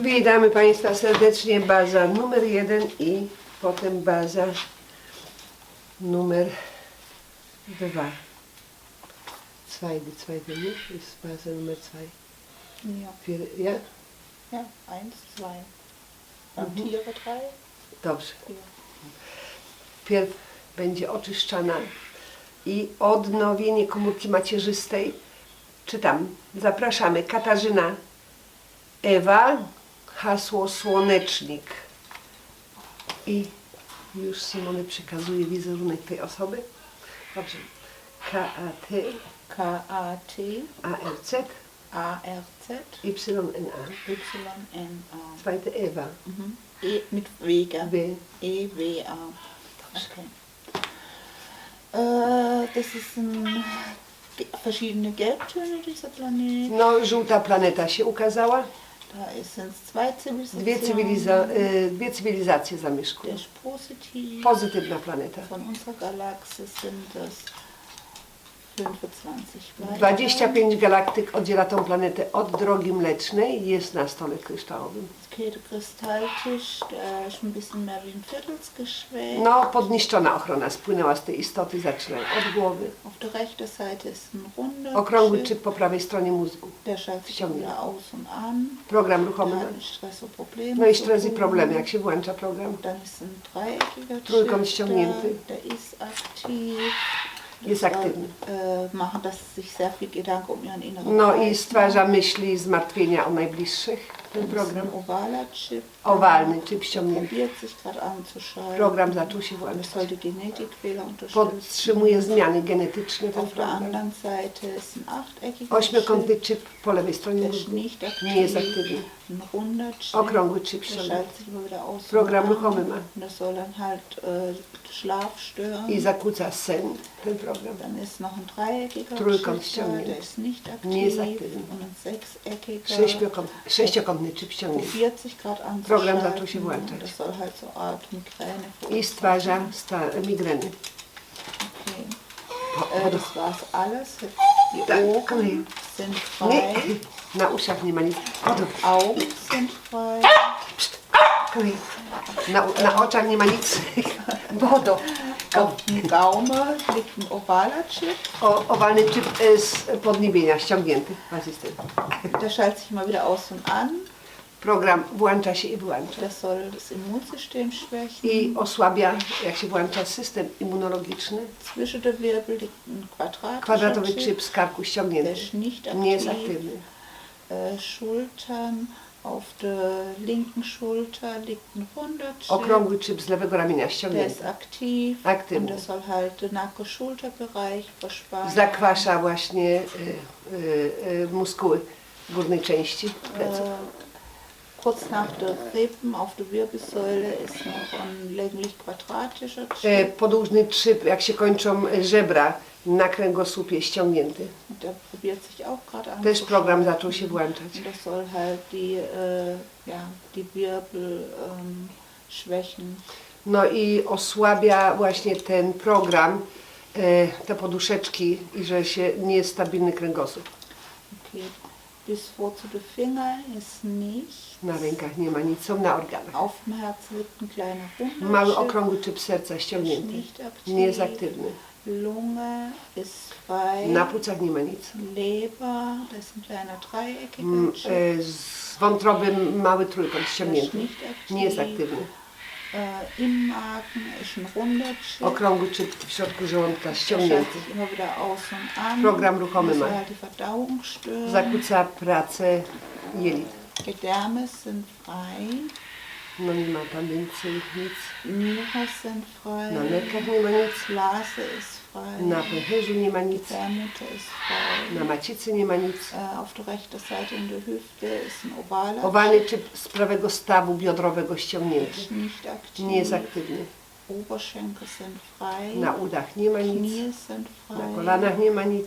Witamy Państwa serdecznie. Baza numer jeden i potem baza numer dwa. Zweite, zweite, nie? Jest baza numer zwei. Ja, Vier, ja? ja, eins, zwei. Mhm. Tiere drei? Dobrze. Pierw będzie oczyszczana i odnowienie komórki macierzystej. Czytam. Zapraszamy. Katarzyna Ewa, hasło słonecznik. I już Simony przekazuje wizerunek tej osoby. Dobrze. K-A-T, K-A-T, A-R-Z, A-R-Z, Y-N-A. Y-N-A. Zweite Ewa. Mhm. E mit Wege. W. E-W-A. Okay. Äh, das ist ein, ge- verschiedene Gelbtöne, dieser Planet. No, żółta planeta się ukazała. Da sind zwei Dwie, cywiliza y, dwie cywilizacje zamieszkują. Der ist positiv. Pozytywna planeta. Von unserer Galaxie sind es 25 weitere. 25 galaktyk oddziela tą planetę od drogi mlecznej jest na stole kryształowym. No, podniszczona ochrona spłynęła z tej istoty, zaczynają od głowy. Okrągły Chip. czyp po prawej stronie mózgu. Program ruchomy. No i stres i problemy, jak się włącza program. Trójkąt ściągnięty. Jest aktywny. Machen, sich sehr viel Gedanken um ihren inneren No i stwarza myśli i zmartwienia o najbliższych. Ten program. ovaler Chip. Owalny ściągnięty. anzuschalten. Program zaczął się włączać. soll die unterstützen. Podtrzymuje zmiany genetyczne ten Auf der program. anderen Seite ist ein achteckiger Ośmiokątny Chip. po lewej stronie Der ist aktiv. Nie jest aktywny. Ein runder Chip. Okrągły czyp Der ściągnięty. schaltet sich immer wieder aus. und Program an. ruchomy ma. Das soll dann halt äh, Schlaf stören. I zakłóca sen ten program. Dann ist noch ein dreieckiger Trójkąt Chip da, ściągnięty. der ist nicht aktiv. Nie jest aktywny. Und ein sechseckiger Sześciokąt, sich gerade anzuschalten. Program zaczął się włączać. Art Migräne I stwarza sta, migreny. Okay. Das war's alles. Die Ohren sind Nie, frei. na uszach nie ma nic. Augen sind frei. Na, na oczach nie ma nic. Bodo. Auf dem Gaume liegt ein ovaler Chip. O, owalny czyp e, z podniebienia ściągnięty. Was jest tym? Der schaltet sich immer wieder aus und an. Program włącza się i wyłącza. Das soll das Immunsystem schwächen. I osłabia, jak się włącza system immunologiczny. Zwischen der Wirbel liegt ein quadratischer Kwadratowy Chip. z karku Der ściągnięty. ist nicht Nie jest aktywny. Äh, Schultern. Auf der linken Schulter liegt ein runder Chip. Okrągły czyp z lewego ramienia Der ist ściągnięty. aktiv. Aktywny. Und das soll halt den Nacken-Schulterbereich verspannen. Zakwasza właśnie y, y, y, muskuły górnej części pleców. Äh, kurz nach der Rippen auf der Wirbelsäule ist noch ein länglich quadratischer E, Chip. Podłużny czyp, jak się kończą żebra na kręgosłupie ściągnięty. Und Der probiert sich auch gerade an. Też program zaczął się włączać. Und das soll halt die, äh, ja, die Wirbel ähm, schwächen. No i osłabia właśnie ten program, e, te poduszeczki i że się nie jest stabilny kręgosłup. Okay. Bis Wurzel der Finger ist nicht. Na rękach nie ma nic, są na organach. Auf dem Herzen liegt ein kleiner Mały okrągły czyp serca ściągnięty. nicht aktiv. Nie jest aktywny. Lunge ist płucach nie ma nic. Leber, das ist ein kleiner dreieckiger Mm, Chip. e, Z wątroby mały trójkąt ściągnięty. Nie jest aktywny. Äh, Im Magen ist ein runder Chip. Okrągły czyp w środku żołądka ściągnięty. Program ruchomy ma. Zakłóca pracę jelit. Gedärme sind frei. No nie ma tam więcej nic. Niere sind frei. Na nerkach nie ma nic. Blase ist. Na pęcherzu nie ma nic. Na macicy nie ma nic. Äh, Owalny czyp z prawego stawu biodrowego ściągnięty. Nie jest aktywny. Na udach nie ma nic. Na kolanach nie ma nic.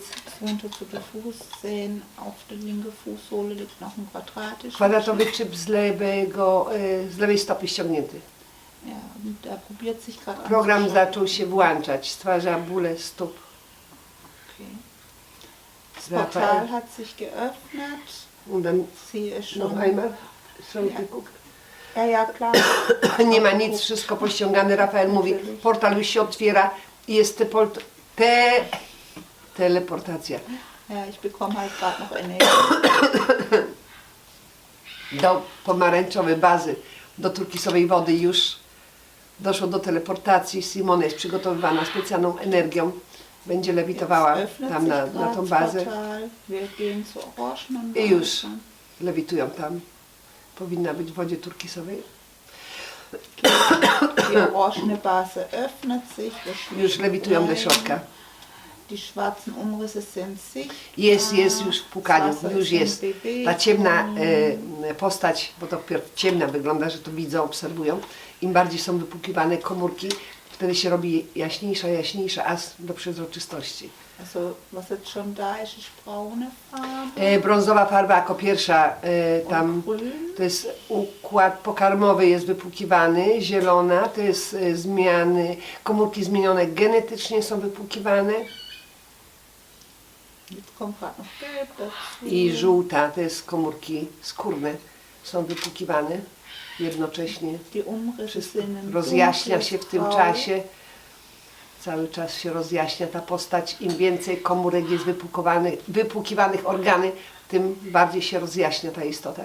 Kwadratowy czyp z lewego, e, z lewej stopy ściągnięty. Program anzuschauen. zaczął się włączać. Stwarza bóle stóp. Das. Portal hat sich geöffnet. Und dann Sie ist noch schon einmal. Sorry, Cook. Ja, ja, klar. Nie ma nic, wszystko pościągane. Rafael mówi, portal już się otwiera i jest te, te teleportacja. Ja, ich bekomme halt gerade noch Energie. do pomarańczowej bazy, do turkisowej wody już doszło do teleportacji. Simona jest przygotowywana specjalną energią. Będzie lewitowała tam na, na tą bazę i już lewitują tam. Powinna być w wodzie turkisowej. Die orangene Base öffnet sich. wir Już lewitują do środka. Die schwarzen Umrisse sind sichtbar. Jest, jest już w pukaniu, już jest. Ta ciemna e, postać, bo to ciemna wygląda, że to widzą, obserwują. Im bardziej są wypukiwane komórki, wtedy się robi jaśniejsza, jaśniejsza, aż do przezroczystości. Also, was jetzt schon da ist, ist braune Farbe. E, brązowa farba jako pierwsza e, tam to jest układ pokarmowy jest wypłukiwany, zielona to jest e, zmiany, komórki zmienione genetycznie są wypłukiwane I żółta to jest komórki skórne są wypłukiwane jednocześnie. Wszystko rozjaśnia się w tym czasie. Cały czas się rozjaśnia ta postać. Im więcej komórek jest wypłukowanych, wypłukiwanych organy, tym bardziej się rozjaśnia ta istota.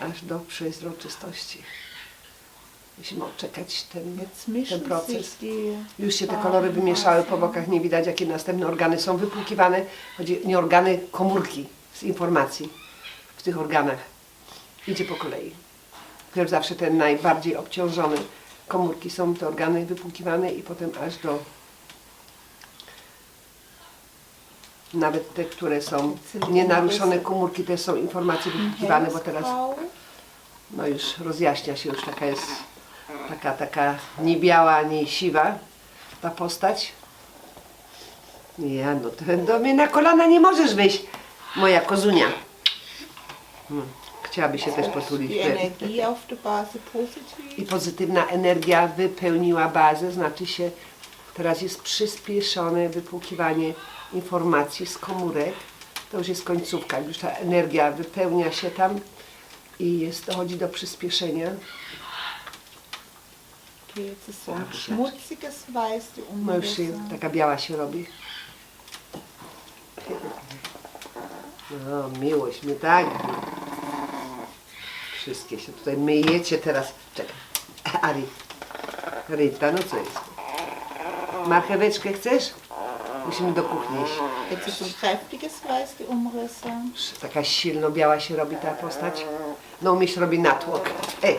Aż do przezroczystości. Musimy odczekać ten, ten proces. Już się te Farben kolory wymieszały po bokach, nie widać jakie następne organy są wypłukiwane. Chodzi nie organy, komórki z informacji w tych organach. Idzie po kolei. Pierw zawsze ten najbardziej obciążony komórki są te organy wypłukiwane i potem aż do nawet te, które są nienaruszone komórki też są informacje wypłukiwane, bo teraz no już rozjaśnia się, już taka jest taka, taka nie biała, nie siwa ta postać. Ja, no to do mnie na kolana nie możesz wyjść, moja kozunia. Hmm. Chciałaby się też potulić. I pozytywna energia wypełniła bazę, znaczy się teraz jest przyspieszone wypłukiwanie informacji z komórek. To już jest końcówka, już ta energia wypełnia się tam i jest, dochodzi do przyspieszenia. So ein Ach, schmutziges Weiß, die No taka biała się robi. No, miłość, my tak. Wszystkie się tutaj myjecie teraz. Czekaj. Ari. Rita, no co jest? Marcheweczkę chcesz? Musimy do kuchni iść. Jetzt ist ein kräftiges Weiß, die Umrisse. Taka silno biała się robi ta postać. No myśl robi natłok. Ej.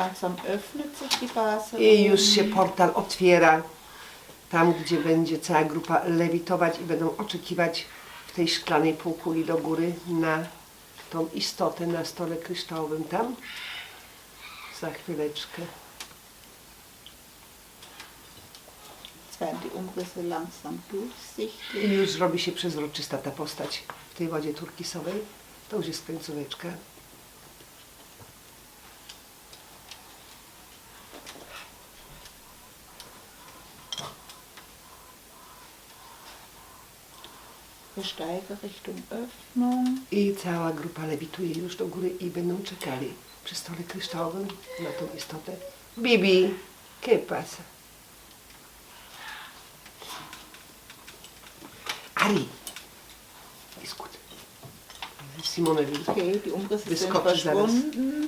Langsam öffnet sich die Base. I już się portal otwiera. Tam, gdzie będzie cała grupa lewitować i będą oczekiwać w tej szklanej półkuli do góry na tą istotę na stole kryształowym tam. Za chwileczkę. I już robi się przezroczysta ta postać w tej wodzie turkisowej. To już jest końcóweczka. Wir steigen Richtung Öffnung. I cała grupa lewituje już do góry i będą czekali przy stole kryształowym na tą istotę. Bibi, ¿qué pasa? Ari, ist gut. Simone. Okay, Wyskoczy zaraz.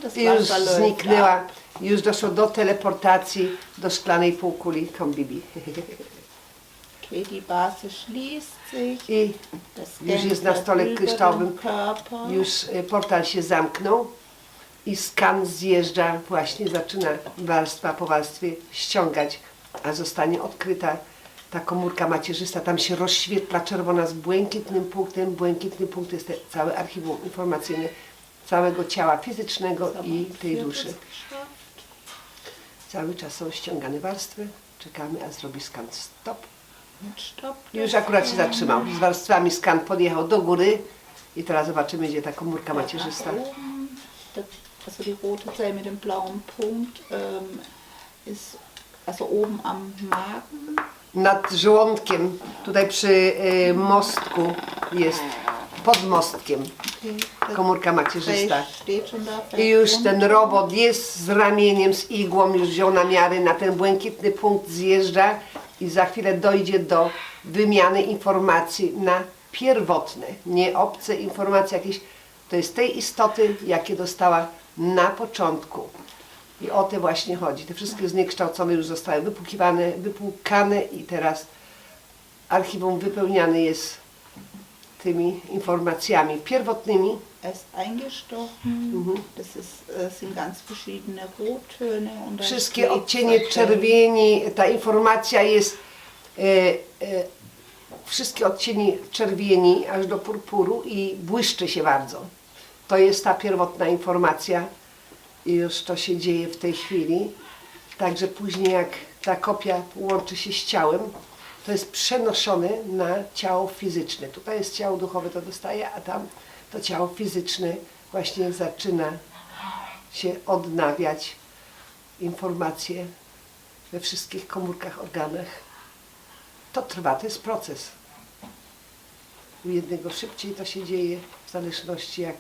Das Już zniknęła, już doszło do teleportacji do szklanej półkuli. Kom Okay, die Base schließt sich. I Das już jest na stole über kryształowym. den Körper. Już y, portal się zamknął i skan zjeżdża, właśnie zaczyna warstwa po warstwie ściągać, a zostanie odkryta ta komórka macierzysta. Tam się rozświetla czerwona z błękitnym punktem. Błękitny punkt jest te, całe archiwum informacyjne całego ciała fizycznego i tej duszy. Cały czas są ściągane warstwy. Czekamy, a zrobi skan stop. Już akurat się zatrzymał. Z warstwami skan podjechał do góry i teraz zobaczymy, gdzie ta komórka macierzysta. Also die rote Zelle mit dem blauen Punkt ähm, ist also oben am Magen. Nad żołądkiem, tutaj przy y, mostku jest, pod mostkiem komórka macierzysta. I już ten robot jest z ramieniem, z igłą, już wziął namiary, na ten błękitny punkt zjeżdża i za chwilę dojdzie do wymiany informacji na pierwotne, nie obce informacje jakieś. To jest tej istoty, jakie dostała na początku. I o te właśnie chodzi. Te wszystkie zniekształcone już zostały wypukiwane, wypłukane i teraz archiwum wypełniane jest tymi informacjami pierwotnymi, Er ist eingestochen. Das ist, äh, sind ganz verschiedene Rottöne. Und Wszystkie odcienie czerwieni, ta informacja jest e, e, wszystkie odcienie czerwieni aż do purpuru i błyszczy się bardzo. To jest ta pierwotna informacja i już to się dzieje w tej chwili. Także później jak ta kopia łączy się z ciałem, to jest przenoszone na ciało fizyczne. Tutaj jest ciało duchowe, to dostaje, a tam to ciało fizyczne właśnie zaczyna się odnawiać informacje we wszystkich komórkach, organach. To trwa, to jest proces. U jednego szybciej to się dzieje, w zależności jak,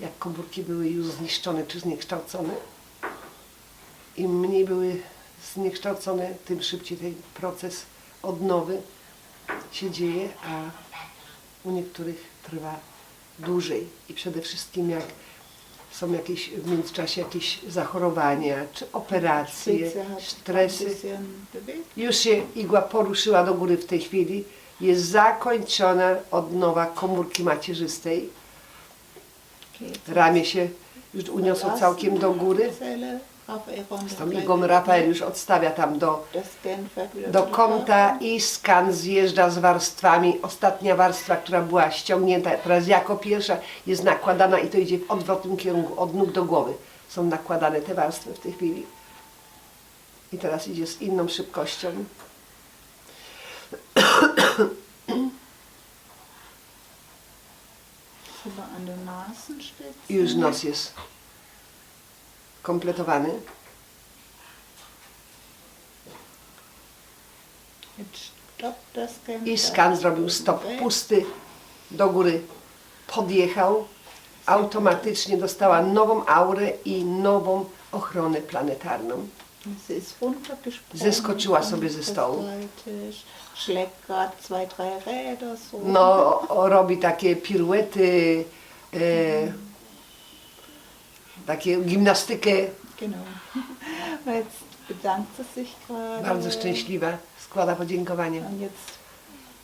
jak komórki były już zniszczone czy zniekształcone. Im mniej były zniekształcone, tym szybciej ten proces odnowy się dzieje, a u niektórych trwa dłużej. I przede wszystkim jak są jakieś w międzyczasie jakieś zachorowania, czy operacje, stresy. Już się igła poruszyła do góry w tej chwili. Jest zakończona odnowa komórki macierzystej. Ramię się już uniosło całkiem do góry. Igłą Rafael już odstawia tam do, do kąta i skan zjeżdża z warstwami. Ostatnia warstwa, która była ściągnięta teraz jako pierwsza jest nakładana i to idzie w odwrotnym kierunku, od nóg do głowy. Są nakładane te warstwy w tej chwili. I teraz idzie z inną szybkością. Już nos jest kompletowany. I da skan zrobił stop pusty, do góry podjechał. Automatycznie dostała nową aurę i nową ochronę planetarną. Zeskoczyła sobie ze stołu. No, robi takie piruety, e, takie gimnastykę, Genau. Und Jetzt bedankt sie sich gerade. bardzo szczęśliwa, składa podziękowania. Und jetzt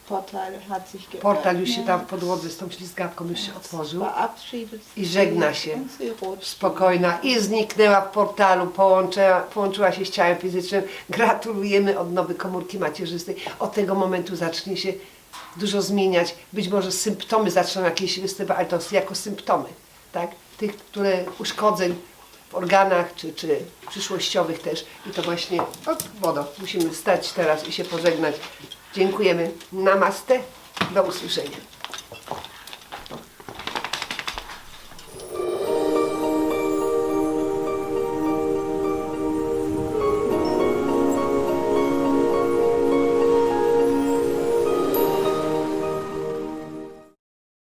Portal hat sich geöffnet. Portal już się tam w podłodze z tą ślizgawką już się otworzył. Verabschiedet I sich żegna się. und sie rutscht. spokojna i zniknęła w portalu, połączyła, połączyła się z ciałem fizycznym. Gratulujemy odnowy komórki macierzystej. Od tego momentu zacznie się dużo zmieniać. Być może symptomy zaczną jakieś występować, ale to jako symptomy, tak? Tych, które uszkodzeń w organach, czy, czy przyszłościowych też. I to właśnie, o, wodo, musimy stać teraz i się pożegnać. Dziękujemy. Namaste. Do usłyszenia.